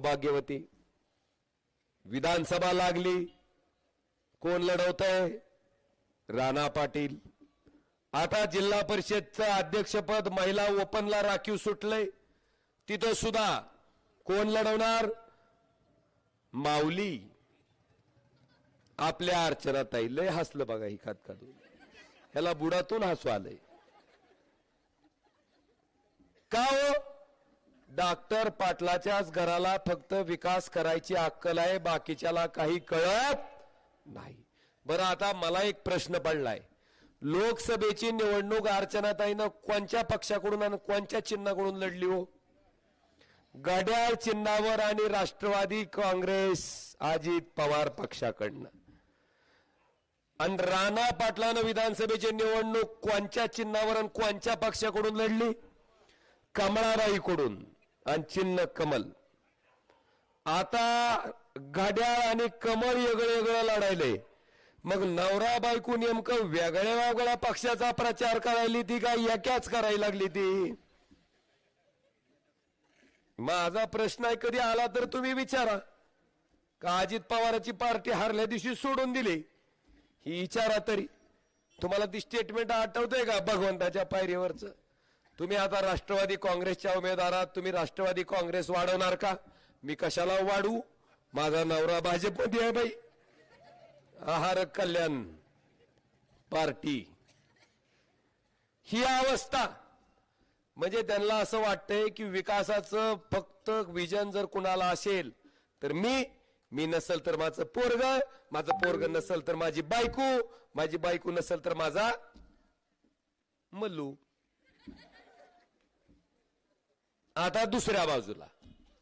भाग्यवती विधानसभा लागली. कोण लढवत आहे राणा पाटील. आता जिल्हा परिषदचं अध्यक्षपद महिला ओपनला राखीव सुटलंय. तिथं सुद्धा कोण लढवणार? माऊली. आपल्या अर्चनाताई लय हसलं बघा ही खात खातून ह्याला बुडातून हसू आलंय. का हो? डॉक्टर पाटलाच्याच घराला फक्त विकास करायची अक्कल आहे बाकीच्याला काही कळत नाही. बरं आता मला एक प्रश्न पडलाय. लोकसभेची निवडणूक अर्चनाताईनं कोणत्या पक्षाकडून आणि कोणत्या चिन्हाकडून लढली हो? घड्याळ चिन्हावर आणि राष्ट्रवादी काँग्रेस अजित पवार पक्षाकडनं. आणि राणा पाटलानं विधानसभेची निवडणूक कोणत्या चिन्हावर आणि कोणत्या पक्षाकडून लढली? कमळाबाईकडून. आणि चिन्ह कमल. आता घड्याळ आणि कमळ वेगळं वेगळं लढायलंय मग नवरा बायको नेमकं वेगळ्या वेगळ्या पक्षाचा प्रचार करायली ती का एकाच करायला लागली ती? माझा प्रश्न आहे कधी आला तर तुम्ही विचारा. का अजित पवाराची पार्टी हारल्या दिवशी सोडून दिली? ही विचारा तरी. तुम्हाला ती स्टेटमेंट आठवतंय का भगवंताच्या पायरीवरच? तुम्ही आता राष्ट्रवादी काँग्रेसच्या उमेदवारात तुम्ही राष्ट्रवादी काँग्रेस वाढवणार का? मी कशाला वाढू? माझा नवरा भाजपमध्ये आहे बाई. आहार कल्याण पार्टी. ही अवस्था. म्हणजे त्यांना असं वाटतंय की विकासाचं फक्त विजन जर कुणाला असेल तर मी मी नसल तर माझं पोरग माझं पोरग नसल तर माझी बायको माझी बायको नसल तर माझा मल्लू आता दुसऱ्या बाजूला.